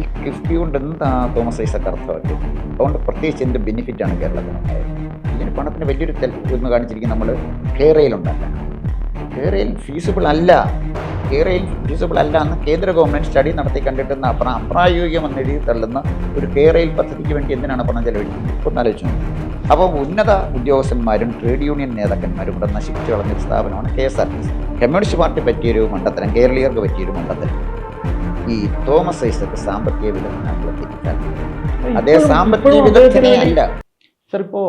ഈ കിഫ്ബി കൊണ്ട് എന്താ തോമസ് ഐസക് അർത്ഥമാക്കിയത്? അതുകൊണ്ട് പ്രത്യേകിച്ച് ബെനിഫിറ്റ് ബെനിഫിറ്റാണ് ഇതിന് പണത്തിന് വലിയൊരു തെൽ എന്ന് കാണിച്ചിരിക്കും നമ്മൾ കേരളയിലുണ്ടാക്കാൻ കേരളയിൽ ഫീസിബിൾ അല്ല. കേരളയിൽ ഫീസിബിൾ അല്ല എന്ന് കേന്ദ്ര ഗവൺമെന്റ് സ്റ്റഡി നടത്തി കണ്ടിട്ടുന്ന അപ്ര അപ്രായോഗികമെന്ന് എഴുതി തള്ളുന്ന ഒരു കേരളയിൽ പദ്ധതിക്ക് വേണ്ടി എന്തിനാണ് പണം ചെലവഴിക്കുന്നത്? ഒന്ന് ആലോചിച്ചു അപ്പോൾ ഉന്നത ഉദ്യോഗസ്ഥന്മാരും ട്രേഡ് യൂണിയൻ നേതാക്കന്മാരും ഇവിടെ നശിപ്പിച്ചു കളഞ്ഞൊരു സ്ഥാപനമാണ് K S R T C. Communist party പറ്റിയൊരു മണ്ടത്തരം കേരളീയർക്ക് പറ്റിയൊരു മണ്ടത്തരം. ഈ തോമസ് ഐസക്ക് സാമ്പത്തിക വിദഗ്ധനായിട്ടുള്ള തിരിച്ചാൽ അതേ സാമ്പത്തിക വിദഗ്ധനെ അല്ല സർ ഇപ്പോ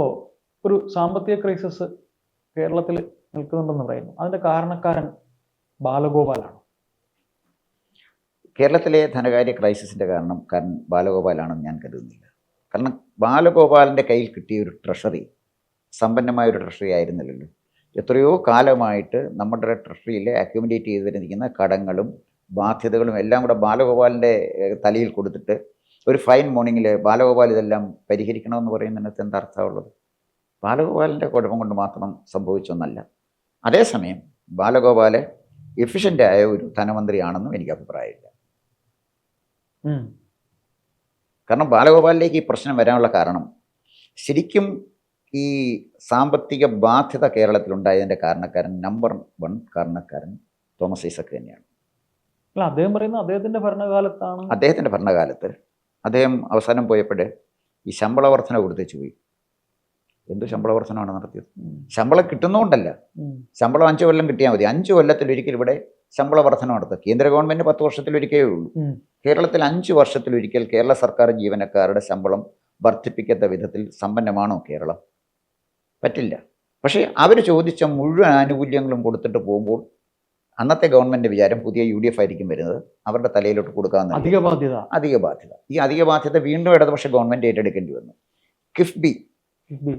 ഒരു സാമ്പത്തിക ക്രൈസിസ് കേരളത്തിൽ നിൽക്കുന്നുണ്ടെന്ന് പറയുന്നു. അതിന്റെ കാരണക്കാരൻ ബാലഗോപാലാണ്. കേരളത്തിലെ ധനകാര്യ ക്രൈസിസിന്റെ കാരണം കാരണം ബാലഗോപാലാണെന്ന് ഞാൻ കരുതുന്നില്ല. കാരണം ബാലഗോപാലിന്റെ കയ്യിൽ കിട്ടിയ ഒരു ട്രഷറി സമ്പന്നമായ ഒരു ട്രഷറി ആയിരുന്നില്ലല്ലോ. എത്രയോ കാലമായിട്ട് നമ്മുടെ ട്രഷറിയിൽ അക്യുമുലേറ്റ് ചെയ്തിരിക്കുന്ന കടങ്ങളും ബാധ്യതകളും എല്ലാം കൂടെ ബാലഗോപാലിന്റെ തലയിൽ കൊടുത്തിട്ട് ഒരു ഫൈൻ മോർണിംഗിൽ ബാലഗോപാൽ ഇതെല്ലാം പരിഹരിക്കണമെന്ന് പറയുന്നതിനകത്ത് എന്താ അർത്ഥമുള്ളത്? ബാലഗോപാലിന്റെ കുഴപ്പം കൊണ്ട് മാത്രം സംഭവിച്ചൊന്നല്ല. അതേസമയം ബാലഗോപാൽ എഫിഷ്യന്റ് ആയ ഒരു ധനമന്ത്രിയാണെന്നും എനിക്ക് അഭിപ്രായമില്ല. കാരണം ബാലഗോപാലിലേക്ക് ഈ പ്രശ്നം വരാനുള്ള കാരണം ശരിക്കും ഈ സാമ്പത്തിക ബാധ്യത കേരളത്തിലുണ്ടായതിന്റെ കാരണക്കാരൻ നമ്പർ വൺ കാരണക്കാരൻ തോമസ് ഐസക് തന്നെയാണ്. അല്ല അദ്ദേഹം പറയുന്നത് അദ്ദേഹത്തിന്റെ ഭരണകാലത്താണ്. അദ്ദേഹത്തിന്റെ ഭരണകാലത്ത്. അദ്ദേഹം അവസാനം പോയപ്പോൾ ഈ ശമ്പള വർധന കൊടുത്തേച്ചു പോയി. എന്ത് ശമ്പള വർധനമാണ് നടത്തിയത്. ശമ്പളം കിട്ടുന്നതുകൊണ്ടല്ല ശമ്പളം അഞ്ച് കൊല്ലം കിട്ടിയാൽ മതി. അഞ്ച് കൊല്ലത്തിലൊരിക്കൽ ഇവിടെ ശമ്പള വർധന നടത്തുക. കേന്ദ്ര ഗവൺമെന്റ് പത്ത് വർഷത്തിലൊരിക്കലേ ഉള്ളൂ. കേരളത്തിൽ കേരളത്തിൽ അഞ്ച് വർഷത്തിലൊരിക്കൽ കേരള സർക്കാർ ജീവനക്കാരുടെ ശമ്പളം വർദ്ധിപ്പിക്കാത്ത വിധത്തിൽ സമ്പന്നമാണോ കേരളം? പറ്റില്ല. പക്ഷേ അവർ ചോദിച്ച മുഴുവൻ ആനുകൂല്യങ്ങളും കൊടുത്തിട്ട് പോകുമ്പോൾ അന്നത്തെ ഗവൺമെന്റ് വിചാരം പുതിയ യു ഡി എഫ് ആയിരിക്കും വരുന്നത്. അവരുടെ തലയിലോട്ട് കൊടുക്കാമെന്ന് അധിക ബാധ്യത. അധിക ബാധ്യത. ഈ അധിക ബാധ്യത വീണ്ടും ഇടതുപക്ഷ ഗവൺമെന്റ് ഏറ്റെടുക്കേണ്ടി വന്നു. കിഫ്ബി കിഫ്ബി.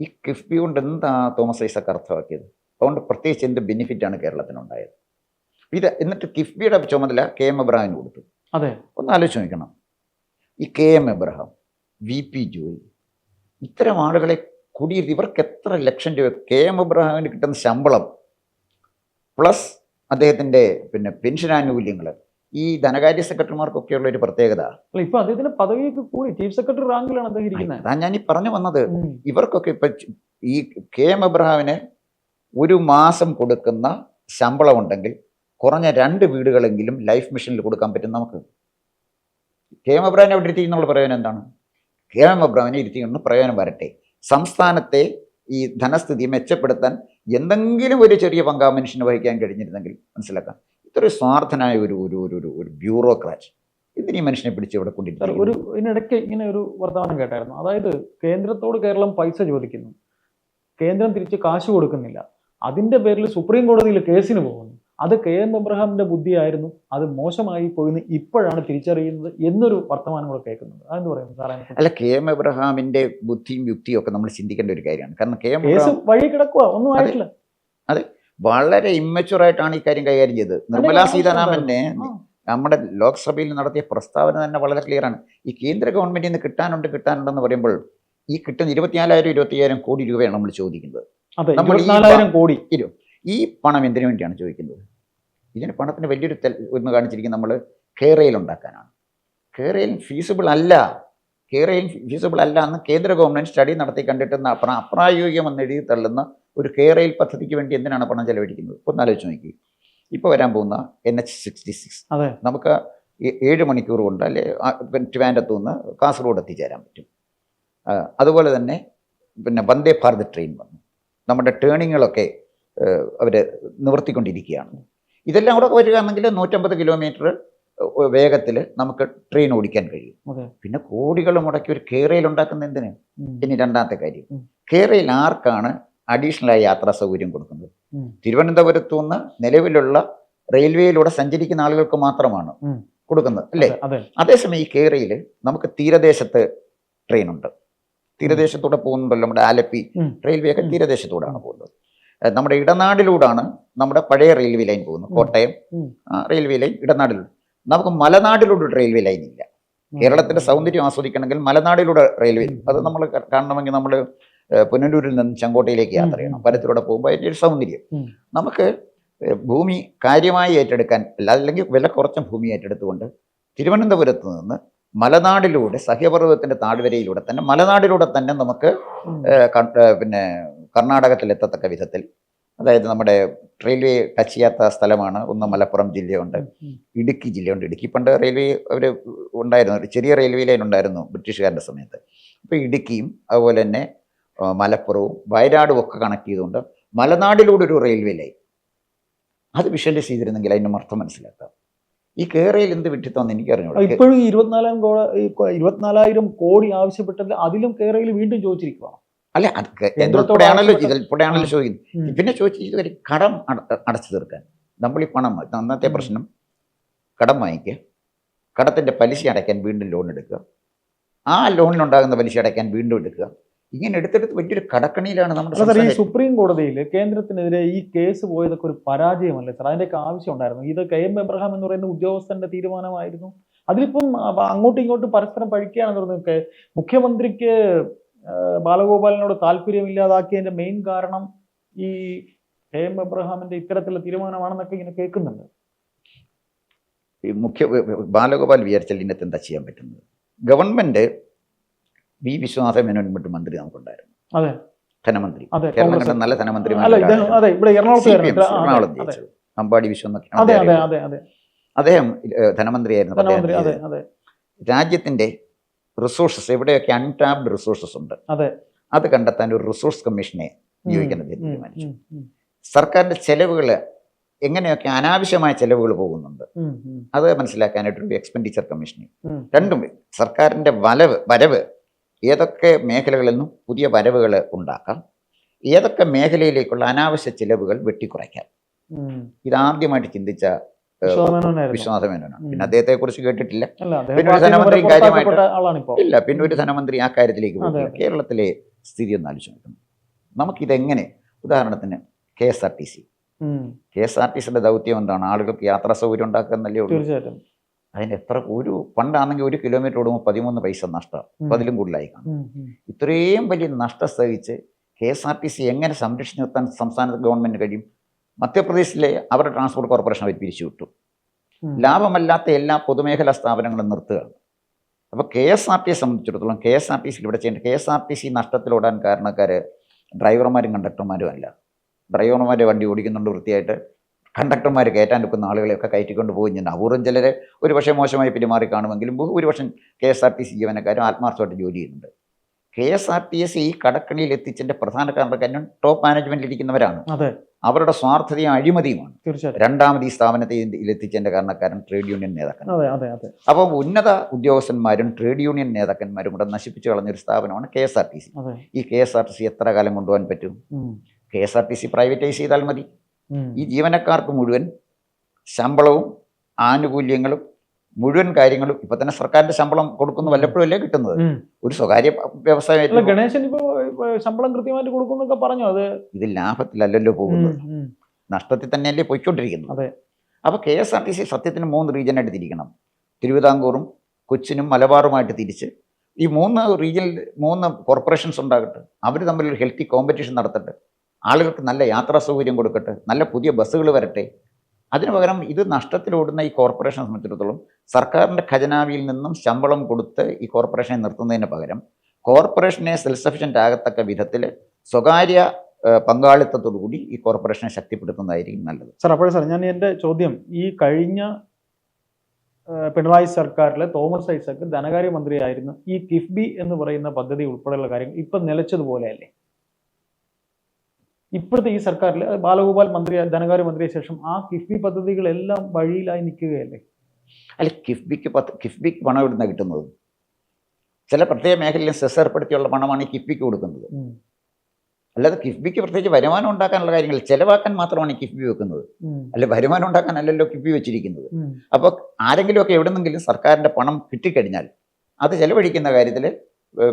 ഈ കിഫ്ബി കൊണ്ട് എന്താ തോമസ് ഐസക് അർത്ഥമാക്കിയത്? അതുകൊണ്ട് പ്രത്യേകിച്ച് എന്ത് ബെനിഫിറ്റാണ് കേരളത്തിനുണ്ടായത്? ഇത് എന്നിട്ട് കിഫ്ബിയുടെ ചുമതല കെ എം എബ്രഹാമിന് കൊടുത്തു. അതെ. ഒന്ന് ആലോചിച്ച് നോക്കണം. ഈ K M Abraham V P Joy ഇത്തരം ആളുകളെ കുടിയിരുത്തി ഇവർക്ക് എത്ര ലക്ഷം രൂപ കെ എം എബ്രഹാമിന് കിട്ടുന്ന ശമ്പളം പ്ലസ് അദ്ദേഹത്തിന്റെ പിന്നെ പെൻഷൻ ആനുകൂല്യങ്ങൾ ഈ ധനകാര്യ സെക്രട്ടറിമാർക്കൊക്കെയുള്ള ഒരു പ്രത്യേകത ഇപ്പൊ അദ്ദേഹത്തിന്റെ പദവിയൊക്കെ കൂടി ചീഫ് സെക്രട്ടറി റാങ്കിലാണ് അദ്ദേഹം ഇരിക്കുന്നത് അതാ ഞാൻ ഈ പറഞ്ഞു വന്നത്. ഇവർക്കൊക്കെ ഇപ്പൊ ഈ കെ എം എബ്രഹാമിന് ഒരു മാസം കൊടുക്കുന്ന ശമ്പളം ഉണ്ടെങ്കിൽ കുറഞ്ഞ രണ്ട് വീടുകളെങ്കിലും ലൈഫ് മിഷനിൽ കൊടുക്കാൻ പറ്റും നമുക്ക്. കെ എം എബ്രഹാമിനെ അവിടെ ഇരുത്തിക്കുന്നുള്ള പ്രയോജനം എന്താണ്? കെ എം എബ്രഹാമിനെ എന്ന് പ്രയോജനം വരട്ടെ. സംസ്ഥാനത്തെ ഈ ധനസ്ഥിതി മെച്ചപ്പെടുത്താൻ എന്തെങ്കിലും ഒരു ചെറിയ പങ്ക് ആ മനുഷ്യന് വഹിക്കാൻ കഴിഞ്ഞിരുന്നെങ്കിൽ മനസ്സിലാക്കാം. ഇത്ര സ്വാർത്ഥനായ ഒരു ഒരു ഒരു ഒരു ഒരു ബ്യൂറോക്രാറ്റ്. ഇതിന് ഈ മനുഷ്യനെ പിടിച്ച് ഇവിടെ കൊണ്ടിരിക്കുന്നത്? കൊണ്ടിരിക്കും ഒരു ഇതിനിടയ്ക്ക് ഇങ്ങനെ ഒരു വർത്തമാനം കേട്ടായിരുന്നു. അതായത് കേന്ദ്രത്തോട് കേരളം പൈസ ചോദിക്കുന്നു. കേന്ദ്രം തിരിച്ച് കാശ് കൊടുക്കുന്നില്ല. അതിന്റെ പേരിൽ സുപ്രീം കോടതിയിൽ കേസിന് പോകുന്നു. അത് കെ എം എബ്രഹാമിന്റെ ബുദ്ധിയായിരുന്നു. അത് മോശമായി പോയിന്ന് ഇപ്പോഴാണ് തിരിച്ചറിയുന്നത് എന്നൊരു വർത്തമാനം കൂടെ കേൾക്കുന്നുണ്ട് അതെന്ന് പറയുന്നത് സാറേ അല്ല കെ എം എബ്രഹാമിന്റെ ബുദ്ധിയും യുക്തിയും ഒക്കെ നമ്മൾ ചിന്തിക്കേണ്ട ഒരു കാര്യമാണ്. കാരണം കെ എം വഴി കിടക്കുക ഒന്നും ആയിട്ടില്ല. അതെ. വളരെ ഇമ്മച്ചുറായിട്ടാണ് ഈ കാര്യം കൈകാര്യം ചെയ്തത്. നിർമ്മലാ സീതാരാമന്റെ സീതാരാമനെ നമ്മുടെ ലോക്സഭയിൽ നടത്തിയ പ്രസ്താവന തന്നെ വളരെ ക്ലിയറാണ് ഈ കേന്ദ്ര ഗവൺമെന്റിൽ നിന്ന് കിട്ടാനുണ്ട് കിട്ടാനുണ്ടെന്ന് പറയുമ്പോൾ ഈ കിട്ടുന്ന ഇരുപത്തിനാലായിരം ഇരുപത്തിയ്യായിരം കോടി രൂപയാണ് നമ്മൾ ചോദിക്കുന്നത്. നമ്മൾ കോടി. ഈ പണം എന്തിനു വേണ്ടിയാണ് ചോദിക്കുന്നത്? ഇതിന് പണത്തിന് വലിയൊരു ഒന്ന് കാണിച്ചിരിക്കുന്നത് കാണിച്ചിരിക്കും നമ്മൾ കേരയിൽ ഉണ്ടാക്കാനാണ്. കേരയിൽ ഫീസിബിൾ അല്ല. കേരയിൽ ഫീസിബിൾ അല്ല എന്ന് കേന്ദ്ര ഗവൺമെന്റ് സ്റ്റഡി നടത്തി കണ്ടിട്ട് അപ്രായോഗികമെന്ന് എഴുതി തള്ളുന്ന ഒരു കേരയിൽ പദ്ധതിക്ക് വേണ്ടി എന്തിനാണ് പണം ചെലവഴിക്കുന്നത്? ഒന്ന് ആലോചിച്ച് നോക്കി. ഇപ്പോൾ വരാൻ പോകുന്ന എൻ എച്ച് സിക്സ്റ്റി സിക്സ്. അതെ. നമുക്ക് ഏഴ് മണിക്കൂർ കൊണ്ട് അല്ലെ ട്രിവാൻഡത്തു നിന്ന് കാസർഗോഡ് എത്തിച്ചേരാൻ പറ്റും. അതുപോലെ തന്നെ പിന്നെ വന്ദേ ഭാരത് ട്രെയിൻ വന്നു. നമ്മുടെ ടേണിങ്ങുകളൊക്കെ അവർ നിവർത്തിക്കൊണ്ടിരിക്കുകയാണ്. ഇതെല്ലാം കൂടെ വരികയാണെങ്കിൽ നൂറ്റമ്പത് കിലോമീറ്റർ വേഗത്തിൽ നമുക്ക് ട്രെയിൻ ഓടിക്കാൻ കഴിയും. പിന്നെ കോടികൾ മുടക്കി ഒരു കേറയിൽ ഉണ്ടാക്കുന്ന എന്തിന്? ഇനി രണ്ടാമത്തെ കാര്യം. കേറയിൽ ആർക്കാണ് അഡീഷണൽ ആയി യാത്രാ സൗകര്യം കൊടുക്കുന്നത്. തിരുവനന്തപുരത്തു നിന്ന് നിലവിലുള്ള റെയിൽവേയിലൂടെ സഞ്ചരിക്കുന്ന ആളുകൾക്ക് മാത്രമാണ് കൊടുക്കുന്നത് അല്ലേ? അതെ, അതെ. അതേസമയം ഈ കേരയിൽ നമുക്ക് തീരദേശത്ത് ട്രെയിൻ ഉണ്ട്. തീരദേശത്തൂടെ പോകുന്നുണ്ടല്ലോ നമ്മുടെ ആലപ്പി. റെയിൽവേ ഒക്കെ തീരദേശത്തൂടെയാണ് പോകുന്നത്. നമ്മുടെ ഇടനാടിലൂടാണ് നമ്മുടെ പഴയ റെയിൽവേ ലൈൻ പോകുന്നത്. കോട്ടയം റെയിൽവേ ലൈൻ ഇടനാടിലൂടെ. നമുക്ക് മലനാടിലൂടെ റെയിൽവേ ലൈൻ ഇല്ല. കേരളത്തിന്റെ സൗന്ദര്യം ആസ്വദിക്കണമെങ്കിൽ മലനാടിലൂടെ റെയിൽവേ അത് നമ്മൾ കാണണമെങ്കിൽ നമ്മൾ പുനലൂരിൽ നിന്ന് ചെങ്കോട്ടയിലേക്ക് യാത്ര ചെയ്യണം. പരത്തിലൂടെ പോകുമ്പോൾ അതിന്റെ ഒരു സൗന്ദര്യം. നമുക്ക് ഭൂമി കാര്യമായി ഏറ്റെടുക്കാൻ അല്ല അല്ലെങ്കിൽ വില കുറച്ച ഭൂമി ഏറ്റെടുത്തുകൊണ്ട് തിരുവനന്തപുരത്ത് നിന്ന് മലനാടിലൂടെ സഹ്യപർവതത്തിന്റെ താഴ്വരയിലൂടെ തന്നെ മലനാടിലൂടെ തന്നെ നമുക്ക് പിന്നെ കർണാടകത്തിൽ എത്തത്തക്ക വിധത്തിൽ. അതായത് നമ്മുടെ റെയിൽവേ ടച്ച് ചെയ്യാത്ത സ്ഥലമാണ് ഒന്ന് മലപ്പുറം ജില്ലയുണ്ട്. ഇടുക്കി ജില്ലയുണ്ട്. ഇടുക്കി പണ്ട് റെയിൽവേ അവർ ഉണ്ടായിരുന്നു. ഒരു ചെറിയ റെയിൽവേ ലൈൻ ഉണ്ടായിരുന്നു ബ്രിട്ടീഷുകാരുടെ സമയത്ത്. അപ്പോൾ ഇടുക്കിയും അതുപോലെ തന്നെ മലപ്പുറവും വയനാടും ഒക്കെ കണക്ട് ചെയ്തുകൊണ്ട് മലനാടിലൂടെ ഒരു റെയിൽവേ ലൈൻ. അത് വിഷ്വലൈസ് ചെയ്തിരുന്നെങ്കിൽ അതിന്റെ അർത്ഥം മനസ്സിലാക്കാം. ഈ കേരളയിൽ എന്ത് വിട്ടിത്തോന്ന് എനിക്ക് അറിഞ്ഞൂടാ ഇപ്പോഴും ഇരുപത്തിനാലായിരം കോടി ഇരുപത്തിനാലായിരം കോടി ആവശ്യപ്പെട്ടത് അതിലും കേരളയിൽ വീണ്ടും ചോദിച്ചിരിക്കുക അല്ല? അത് കേന്ദ്രത്തോടെയാണല്ലോ ആവശ്യപ്പെട്ട- ഇതിൽപ്പെടെയാണല്ലോ ചോദിക്കുന്നത്? പിന്നെ ചോദിച്ചത് കടം അട- അടച്ചു തീർക്കാൻ. നമ്മൾ ഈ പണം അന്നത്തെ പ്രശ്നം കടം വാങ്ങിക്കുക കടത്തിന്റെ പലിശ അടയ്ക്കാൻ വീണ്ടും ലോൺ എടുക്കുക ആ ലോണിനുണ്ടാകുന്ന പലിശ അടയ്ക്കാൻ വീണ്ടും എടുക്കുക. ഇങ്ങനെ എടുത്തെടുത്ത് വലിയൊരു കടക്കണിയിലാണ് നമ്മുടെ സാർ ഈ സുപ്രീം കോടതിയിൽ കേന്ദ്രത്തിനെതിരെ ഈ കേസ് പോയതൊക്കെ ഒരു പരാജയമല്ലേ സാർ അതിന്റെയൊക്കെ ആവശ്യം ഉണ്ടായിരുന്നു ഇത് കെ എം എബ്രഹാം എന്ന് പറയുന്ന ഉദ്യോഗസ്ഥന്റെ തീരുമാനമായിരുന്നു. അതിലിപ്പം അങ്ങോട്ടും ഇങ്ങോട്ടും പരസ്പരം പഴിക്കുകയാണെന്ന് പറഞ്ഞൊക്കെ മുഖ്യമന്ത്രിക്ക് ബാലഗോപാലിനോട് താല്പര്യമില്ലാതാക്കിയതിന്റെ മെയിൻ കാരണം ഈ കെ എം എബ്രഹാമിന്റെ ഇത്തരത്തിലുള്ള തീരുമാനമാണെന്നൊക്കെ ഇങ്ങനെ കേൾക്കുന്നുണ്ട്. ഈ മുഖ്യ ബാലഗോപാൽ വിചാരിച്ചാൽ ഇന്നത്തെ എന്താ ചെയ്യാൻ പറ്റുന്നത്? ഗവൺമെന്റ് വി വിശ്വനാഥ മേനോൻ മറ്റു മന്ത്രി നമുക്കുണ്ടായിരുന്നു. അതെ. ധനമന്ത്രി. കേരളം നല്ല എറണാകുളത്ത് ജയിച്ചത്. അമ്പാടി വിശ്വം അതെ അദ്ദേഹം ധനമന്ത്രിയായിരുന്നു. രാജ്യത്തിന്റെ റിസോഴ്സസ് എവിടെയൊക്കെ അൺടാപ്ഡ് റിസോഴ്സസ് ഉണ്ട് അതെ അത് കണ്ടെത്താൻ ഒരു റിസോഴ്സ് കമ്മീഷനെ നിയോഗിക്കുന്നത് തീരുമാനിച്ചു സർക്കാരിന്റെ ചെലവുകൾ എങ്ങനെയൊക്കെ അനാവശ്യമായ ചെലവുകൾ പോകുന്നുണ്ട് അത് മനസ്സിലാക്കാനായിട്ട് ഒരു എക്സ്പെൻഡിച്ചർ കമ്മീഷനെ. രണ്ടും സർക്കാരിന്റെ വലവ് വരവ് ഏതൊക്കെ മേഖലകളിൽ നിന്നും പുതിയ വരവുകൾ ഉണ്ടാക്കാം ഏതൊക്കെ മേഖലയിലേക്കുള്ള അനാവശ്യ ചിലവുകൾ വെട്ടിക്കുറയ്ക്കാം. ഇതാദ്യമായിട്ട് ചിന്തിച്ച. വിശ്വനാഥ മേനോനാണ്. പിന്നെ അദ്ദേഹത്തെ കുറിച്ച് കേട്ടിട്ടില്ല പിന്നെ ഒരു ധനമന്ത്രി കാര്യമായിട്ട് ഇല്ല പിന്നെ ഒരു ധനമന്ത്രി ആ കാര്യത്തിലേക്ക് പോകില്ല. കേരളത്തിലെ സ്ഥിതി ഒന്ന് ആലോചിച്ച് നോക്കണം. നമുക്കിതെങ്ങനെ? ഉദാഹരണത്തിന് K S R T C. K S R T സിയുടെ ദൗത്യം എന്താണ്? ആളുകൾക്ക് യാത്രാ സൗകര്യം ഉണ്ടാക്കുക എന്നല്ലേ ഉള്ളൂ അതിന് എത്ര ഒരു പണ്ടാണെങ്കിൽ ഒരു കിലോമീറ്റർ ഓടുമ്പോൾ പതിമൂന്ന് പൈസ നഷ്ടം. അതിലും കൂടുതലായി കാണും. ഇത്രയും വലിയ നഷ്ടം സഹിച്ച് K S R T C എങ്ങനെ സംരക്ഷിച്ച് നിർത്താൻ സംസ്ഥാന ഗവൺമെന്റ് കഴിയും? മധ്യപ്രദേശിലെ അവരുടെ ട്രാൻസ്പോർട്ട് കോർപ്പറേഷൻ അവർ പിരിച്ചു വിട്ടു ഉം. ലാഭമല്ലാത്ത എല്ലാ പൊതുമേഖലാ സ്ഥാപനങ്ങളും നിർത്തുകയാണ് അപ്പോൾ കെ എസ് ആർ ടിയെ സംബന്ധിച്ചിടത്തോളം കെ എസ് ആർ ടി സിയിൽ ഇവിടെ ചെയ്യേണ്ട K S R T C നഷ്ടത്തിലോടാൻ കാരണക്കാർ ഡ്രൈവർമാരും കണ്ടക്ടർമാരും അല്ല. ഡ്രൈവർമാർ വണ്ടി ഓടിക്കുന്നുണ്ട് വൃത്തിയായിട്ട്. കണ്ടക്ടർമാർ കയറ്റാൻ നിൽക്കുന്ന ആളുകളെയൊക്കെ കയറ്റിക്കൊണ്ട് പോകുന്നുണ്ട് അപൂർവം ചിലരെ ഒരു പക്ഷേ മോശമായി പെരുമാറി കാണുമെങ്കിലും ഒരുപക്ഷെ K S R T C ജീവനക്കാരും ആത്മാർത്ഥമായിട്ട് ജോലി ചെയ്യുന്നുണ്ട്. K S R T S ഈ കടക്കണിയിൽ എത്തിച്ചതിന്റെ പ്രധാന കാരണം ടോപ്പ് മാനേജ്മെന്റിൽ ഇരിക്കുന്നവരാണ്. അവരുടെ സ്വാർത്ഥതയും അഴിമതിയുമാണ്. രണ്ടാമത് ഈ സ്ഥാപനത്തെ എത്തിച്ചതിന്റെ കാരണക്കാരൻ ട്രേഡ് യൂണിയൻ നേതാക്കൾ. അപ്പോൾ ഉന്നത ഉദ്യോഗസ്ഥന്മാരും ട്രേഡ് യൂണിയൻ നേതാക്കന്മാരും കൂടെ നശിപ്പിച്ചു കളഞ്ഞൊരു സ്ഥാപനമാണ് K S R T C. ഈ K S R T C എത്ര കാലം കൊണ്ടുപോകാൻ പറ്റും? K S R T C privatise ചെയ്താൽ മതി. ഈ ജീവനക്കാർക്ക് മുഴുവൻ ശമ്പളവും ആനുകൂല്യങ്ങളും മുഴുവൻ കാര്യങ്ങളും ഇപ്പൊ തന്നെ സർക്കാരിന്റെ ശമ്പളം കൊടുക്കുന്ന വല്ലപ്പോഴും അല്ലേ കിട്ടുന്നത്? ഒരു സ്വകാര്യ വ്യവസായ ഗണേശൻ ഇപ്പോ ശമ്പളം കൃത്യമായിട്ട് കൊടുക്കുന്നൊക്കെ പറഞ്ഞു? അത് ഇത് ലാഭത്തിലല്ലല്ലോ പോകുന്നത്. നഷ്ടത്തിൽ തന്നെയല്ലേ പോയിക്കൊണ്ടിരിക്കുന്നത്. അപ്പൊ K S R T C സത്യത്തിന് മൂന്ന് റീജിയനായിട്ട് തിരിക്കണം. തിരുവിതാംകൂറും കൊച്ചിനും മലബാറുമായിട്ട് തിരിച്ച്. ഈ മൂന്ന് റീജിയൻ മൂന്ന് കോർപ്പറേഷൻസ് ഉണ്ടാകട്ടെ അവർ തമ്മിൽ ഒരു ഹെൽത്തി കോമ്പറ്റീഷൻ നടത്തട്ടെ. ആളുകൾക്ക് നല്ല യാത്രാ സൗകര്യം കൊടുക്കട്ടെ നല്ല പുതിയ ബസ്സുകൾ വരട്ടെ അതിനു പകരം ഇത് നഷ്ടത്തിലോടുന്ന ഈ കോർപ്പറേഷനെ സംബന്ധിച്ചിടത്തോളം സർക്കാരിന്റെ ഖജനാവിയിൽ നിന്നും ശമ്പളം കൊടുത്ത് ഈ കോർപ്പറേഷനെ നിർത്തുന്നതിന് പകരം കോർപ്പറേഷനെ സെൽഫ് സഫിഷ്യന്റ് ആകത്തക്ക വിധത്തിൽ സ്വകാര്യ പങ്കാളിത്തത്തോടുകൂടി കൂടി ഈ കോർപ്പറേഷനെ ശക്തിപ്പെടുത്തുന്നതായിരിക്കും നല്ലത്. സർ അപ്പോൾ സാർ ഞാൻ എന്റെ ചോദ്യം ഈ കഴിഞ്ഞ പിണറായി സർക്കാരിലെ തോമസ് ഐസക് ധനകാര്യമന്ത്രിയായിരുന്നു ഈ കിഫ്ബി എന്ന് പറയുന്ന പദ്ധതി ഉൾപ്പെടെയുള്ള കാര്യങ്ങൾ ഇപ്പം നിലച്ചതുപോലെയല്ലേ? ഇപ്പോഴത്തെ ഈ സർക്കാരിൽ ബാലഗോപാൽ മന്ത്രി ധനകാര്യമന്ത്രിയ ശേഷം ആ കിഫ്ബി പദ്ധതികളെല്ലാം വഴിയിലായി നിൽക്കുകയല്ലേ? അല്ല കിഫ്ബിക്ക് പത്ത് കിഫ്ബിക്ക് പണം ഇവിടുന്ന് കിട്ടുന്നത്? ചില പ്രത്യേക മേഖലയിൽ സെസ് ഏർപ്പെടുത്തിയുള്ള പണമാണ് ഈ കിഫ്ബിക്ക് കൊടുക്കുന്നത്. അല്ലാതെ കിഫ്ബിക്ക് പ്രത്യേകിച്ച് വരുമാനം ഉണ്ടാക്കാനുള്ള കാര്യങ്ങൾ ചിലവാക്കാൻ മാത്രമാണ് ഈ കിഫ്ബി വെക്കുന്നത്. അല്ലെ വരുമാനം ഉണ്ടാക്കാനല്ലല്ലോ കിഫ്ബി വെച്ചിരിക്കുന്നത്. അപ്പോൾ ആരെങ്കിലുമൊക്കെ എവിടെന്നെങ്കിലും സർക്കാരിന്റെ പണം കിട്ടിക്കഴിഞ്ഞാൽ അത് ചിലവഴിക്കുന്ന കാര്യത്തിൽ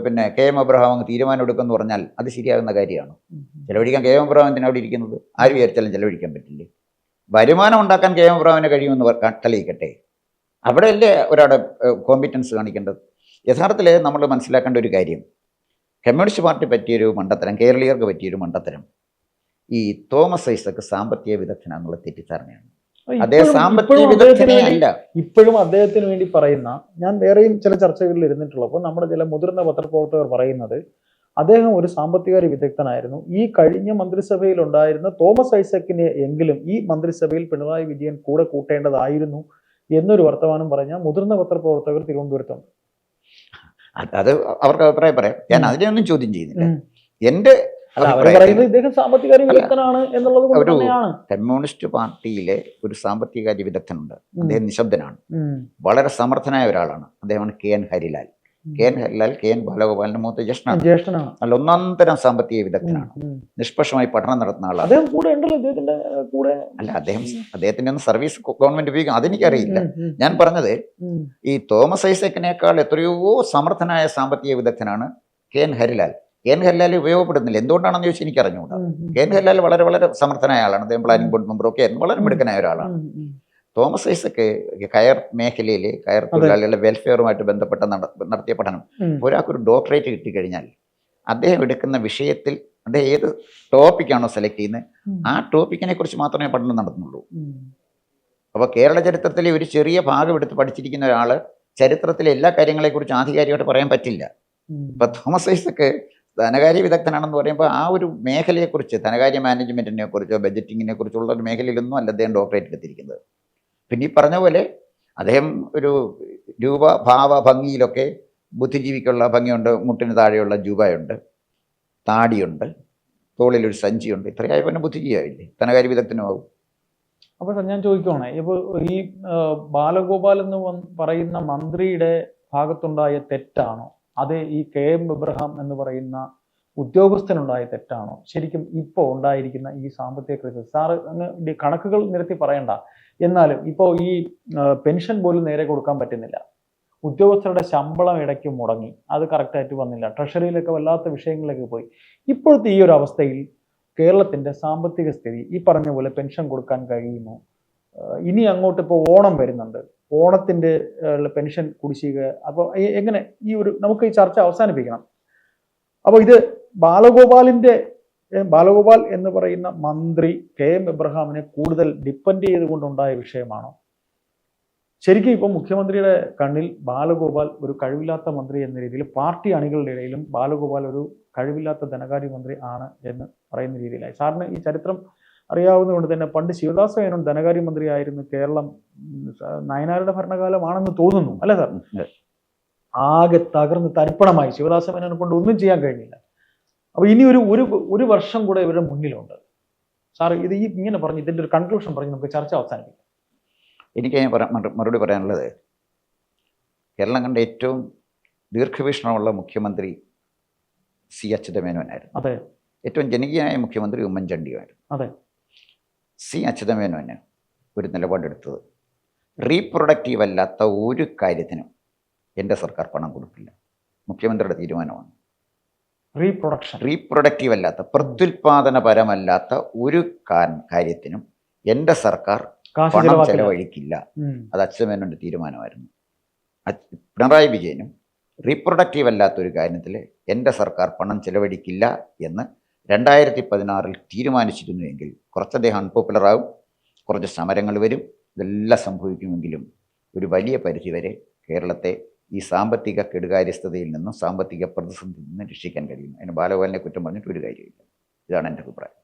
പിന്നെ കെ എം അബ്രഹാം അങ്ങ് തീരുമാനം എടുക്കുമെന്ന് പറഞ്ഞാൽ അത് ശരിയാകുന്ന കാര്യമാണ്. ചിലവഴിക്കാൻ കെ എം അബ്രഹാം എന്തിനാണ് അവിടെ ഇരിക്കുന്നത്? ആര് വിചാരിച്ചാലും ചിലവഴിക്കാൻ പറ്റില്ലേ? വരുമാനം ഉണ്ടാക്കാൻ കെ എം അബ്രഹാമിന് കഴിയുമെന്ന് തെളിയിക്കട്ടെ അവിടെ അല്ലേ അവിടെയല്ലേ ഒരാളുടെ കോമ്പിറ്റൻസ് കാണിക്കേണ്ടത്? യഥാർത്ഥത്തിൽ നമ്മൾ മനസ്സിലാക്കേണ്ട ഒരു കാര്യം. കമ്മ്യൂണിസ്റ്റ് പാർട്ടി പറ്റിയൊരു മണ്ടത്തരം കേരളീയർക്ക് പറ്റിയൊരു മണ്ടത്തരം ഈ തോമസ് ഐസക്ക് സാമ്പത്തിക വിദഗ്ധനാന്നുള്ള തെറ്റിദ്ധാരണയാണ്. ഇപ്പോഴും- അദ്ദേഹത്തിന് വേണ്ടി- പറയുന്ന ഞാൻ വേറെയും ചില ചർച്ചകളിൽ ഇരുന്നിട്ടുള്ളപ്പോൾ നമ്മുടെ ചില മുതിർന്ന പത്രപ്രവർത്തകർ പറയുന്നത് അദ്ദേഹം ഒരു സാമ്പത്തിക വിദഗ്ധനായിരുന്നു. ഈ കഴിഞ്ഞ മന്ത്രിസഭയിൽ ഉണ്ടായിരുന്ന തോമസ് ഐസക്കിനെ എങ്കിലും ഈ മന്ത്രിസഭയിൽ പിണറായി വിജയൻ കൂടെ കൂട്ടേണ്ടതായിരുന്നു എന്നൊരു വർത്തമാനം പറഞ്ഞ മുതിർന്ന പത്രപ്രവർത്തകർ തിരുവനന്തപുരത്തുണ്ട് അത് അവർക്ക് അഭിപ്രായം പറയാം. ഞാൻ. അതിനെയൊന്നും ചോദ്യം ചെയ്യുന്നില്ല. ഉം. പറയുന്നത് ഇദ്ദേഹം വിദഗ്ധനാണ് എന്നുള്ളത് ഒരു- കമ്മ്യൂണിസ്റ്റ് പാർട്ടിയിലെ ഒരു സാമ്പത്തിക വിദഗ്ധനുണ്ട്. അദ്ദേഹം നിശബ്ദനാണ്. വളരെ സമർത്ഥനായ ഒരാളാണ്. അദ്ദേഹമാണ് K N Harilal. K N Harilal K N ബാലഗോപാലിന്റെ മൂത്ത ജ്യേഷ്ഠനാണ്. ജ്യേഷ്ഠനാണ്. അല്ല ഒന്നാം തരം സാമ്പത്തിക വിദഗ്ധനാണ്. നിഷ്പക്ഷമായി പഠനം നടത്തുന്ന ആളാണ്. അദ്ദേഹം കൂടെ ഉണ്ടല്ലോ കൂടെ. അല്ല അദ്ദേഹം അദ്ദേഹത്തിന്റെ ഒന്നും സർവീസ് ഗവൺമെന്റ് ഉപയോഗിക്കും അതെനിക്കറിയില്ല. ഞാൻ പറഞ്ഞത് ഈ തോമസ് ഐസക്കിനേക്കാൾ എത്രയോ സമർത്ഥനായ സാമ്പത്തിക വിദഗ്ധനാണ് K N Harilal. K N ഖല്ലാൽ ഉപയോഗപ്പെടുന്നില്ല. എന്തുകൊണ്ടാണെന്ന് ചോദിച്ചാൽ എനിക്ക് അറിഞ്ഞുകൂടാ. കെ എൻ ഖല്ലാൽ വളരെ വളരെ സമർത്ഥനായ ആളാണ്. അദ്ദേഹം പ്ലാനിംഗ് ബോർഡ് മെമ്പർ ഒക്കെ ആയിരുന്നു. വളരെ മിടുക്കനായ ഒരാളാണ്. തോമസ് ഐസക്ക് കയർ മേഖലയിൽ കയർ തൊഴിലാളികളുടെ വെൽഫെയറുമായിട്ട് ബന്ധപ്പെട്ട നട- നടത്തിയ പഠനം. ഒരാൾക്കൊരു ഡോക്ടറേറ്റ് കിട്ടിക്കഴിഞ്ഞാൽ അദ്ദേഹം എടുക്കുന്ന വിഷയത്തിൽ അദ്ദേഹം ഏത് ടോപ്പിക്കാണോ സെലക്ട് ചെയ്യുന്നത് ആ ടോപ്പിക്കിനെ കുറിച്ച് മാത്രമേ പഠനം നടത്തുന്നുള്ളൂ. അപ്പോൾ കേരള ചരിത്രത്തിലെ ഒരു ചെറിയ ഭാഗം എടുത്ത് പഠിച്ചിരിക്കുന്ന ഒരാൾ ചരിത്രത്തിലെ എല്ലാ കാര്യങ്ങളെക്കുറിച്ചും ആധികാരികമായിട്ട് പറയാൻ പറ്റില്ല. ഇപ്പൊ തോമസ് ഐസക്ക് ധനകാര്യ വിദഗ്ധനാണെന്ന് പറയുമ്പോൾ ആ ഒരു മേഖലയെക്കുറിച്ച് ധനകാര്യ മാനേജ്മെന്റിനെ കുറിച്ചോ ബജറ്റിങ്ങിനെ കുറിച്ചുള്ള ഒരു മേഖലയിലൊന്നും അല്ല അദ്ദേഹം ഡോക്ടറേറ്റ് എടുത്തിരിക്കുന്നത്. പിന്നെ ഈ പറഞ്ഞ പോലെ അദ്ദേഹം ഒരു രൂപ ഭാവ ഭംഗിയിലൊക്കെ ബുദ്ധിജീവിക്കുള്ള ഭംഗിയുണ്ട് മുട്ടിന് താഴെയുള്ള ജൂബയുണ്ട് താടിയുണ്ട് തോളിലൊരു സഞ്ചിയുണ്ട് ഇത്രയായി പിന്നെ ബുദ്ധിജീവിയാവില്ലേ ധനകാര്യ വിദഗ്ധനുമാവും അപ്പോൾ ഞാൻ ചോദിക്കുവാണേ ഇപ്പോൾ ഈ ബാലഗോപാൽ എന്ന് പറയുന്ന മന്ത്രിയുടെ ഭാഗത്തുണ്ടായ തെറ്റാണോ? അത് ഈ കെ എം എബ്രഹാം എന്ന് പറയുന്ന ഉദ്യോഗസ്ഥനുണ്ടായ തെറ്റാണോ? ശരിക്കും ഇപ്പോൾ ഉണ്ടായിരിക്കുന്ന ഈ സാമ്പത്തിക ക്രൈസിസ് സാറ് അങ്ങ് കണക്കുകൾ നിരത്തി പറയണ്ട. എന്നാലും ഇപ്പോൾ ഈ പെൻഷൻ പോലും നേരെ കൊടുക്കാൻ പറ്റുന്നില്ല. ഉദ്യോഗസ്ഥരുടെ ശമ്പളം ഇടയ്ക്ക് മുടങ്ങി. അത് കറക്റ്റായിട്ട് വന്നില്ല. ട്രഷറിയിലൊക്കെ വല്ലാത്ത വിഷയങ്ങളിലേക്ക് പോയി. ഇപ്പോഴത്തെ ഈ ഒരു അവസ്ഥയിൽ കേരളത്തിന്റെ സാമ്പത്തിക സ്ഥിതി ഈ പറഞ്ഞ പോലെ പെൻഷൻ കൊടുക്കാൻ കഴിയുമോ? ഇനി അങ്ങോട്ട് ഇപ്പോൾ ഓണം വരുന്നുണ്ട്. ഓണത്തിന്റെ ആഹ് പെൻഷൻ കുടിശ്ശിക. അപ്പോൾ എങ്ങനെ ഈ ഒരു നമുക്ക് ഈ ചർച്ച അവസാനിപ്പിക്കണം. അപ്പോൾ ഇത് ബാലഗോപാലിന്റെ ബാലഗോപാൽ എന്ന് പറയുന്ന മന്ത്രി കെ എം എബ്രഹാമിനെ കൂടുതൽ ഡിപ്പെൻഡ് ചെയ്തുകൊണ്ടുണ്ടായ വിഷയമാണോ? ശരിക്കും ഇപ്പം മുഖ്യമന്ത്രിയുടെ കണ്ണിൽ ബാലഗോപാൽ ഒരു കഴിവില്ലാത്ത മന്ത്രി എന്ന രീതിയിൽ പാർട്ടി അണികളുടെ ഇടയിലും ബാലഗോപാൽ ഒരു കഴിവില്ലാത്ത ധനകാര്യ മന്ത്രി ആണ് എന്ന് പറയുന്ന രീതിയിലായി. സാറിന് ഈ ചരിത്രം അറിയാവുന്നതുകൊണ്ട് തന്നെ പണ്ട് ശിവദാസ മേനോൻ ധനകാര്യമന്ത്രിയായിരുന്നു മന്ത്രിയായിരുന്നു കേരളം നയനാരുടെ ഭരണകാലമാണെന്ന് തോന്നുന്നു അല്ലേ സാർ ആകെ തകർന്ന് തരിപ്പണമായി ശിവദാസ മേനോനെ കൊണ്ട് ഒന്നും ചെയ്യാൻ കഴിഞ്ഞില്ല. അപ്പൊ ഇനി ഒരു ഒരു ഒരു വർഷം കൂടെ ഇവരുടെ മുന്നിലുണ്ട്. സാർ ഇത് ഈ ഇങ്ങനെ പറഞ്ഞു ഇതിന്റെ ഒരു കൺക്ലൂഷൻ പറഞ്ഞ് നമുക്ക് ചർച്ച അവസാനിപ്പിക്കാം. എനിക്ക് മറുപടി പറയാനുള്ളത്. കേരളം കണ്ട ഏറ്റവും ദീർഘവീക്ഷണമുള്ള മുഖ്യമന്ത്രി സി. അച്യുതമേനോനായിരുന്നു അതെ. ഏറ്റവും ജനകീയനായ മുഖ്യമന്ത്രി ഉമ്മൻചാണ്ടിയുമായിരുന്നു. അതെ. സി അച്യുതമേനോന് ഒരു നിലപാടെടുത്തത്. റീപ്രൊഡക്റ്റീവ് അല്ലാത്ത ഒരു കാര്യത്തിനും എന്റെ സർക്കാർ പണം കൊടുക്കില്ല. മുഖ്യമന്ത്രിയുടെ തീരുമാനമാണ്. റീപ്രൊഡക്ഷൻ. റീപ്രൊഡക്റ്റീവ് അല്ലാത്ത പ്രത്യുൽപാദനപരമല്ലാത്ത ഒരു കാര്യത്തിനും എന്റെ സർക്കാർ പണം ചെലവഴിക്കില്ല. അത് അച്യുതമേനോന്റെ തീരുമാനമായിരുന്നു. പിണറായി വിജയനും റീപ്രൊഡക്റ്റീവ് അല്ലാത്ത ഒരു കാര്യത്തിൽ എന്റെ സർക്കാർ പണം ചെലവഴിക്കില്ല എന്ന് രണ്ടായിരത്തി പതിനാറിൽ തീരുമാനിച്ചിരുന്നുവെങ്കിൽ കുറച്ച് അദ്ദേഹം അൺപോപ്പുലറാകും കുറച്ച് സമരങ്ങൾ വരും ഇതെല്ലാം സംഭവിക്കുമെങ്കിലും ഒരു വലിയ പരിധിവരെ കേരളത്തെ ഈ സാമ്പത്തിക കെടുകാര്യസ്ഥതയിൽ നിന്നും സാമ്പത്തിക പ്രതിസന്ധിയിൽ നിന്നും രക്ഷിക്കാൻ കഴിയും അതിന് ബാലഗോപാലിനെ കുറ്റം പറഞ്ഞിട്ട് ഒരു കാര്യമില്ല ഇതാണ് എന്റെ അഭിപ്രായം.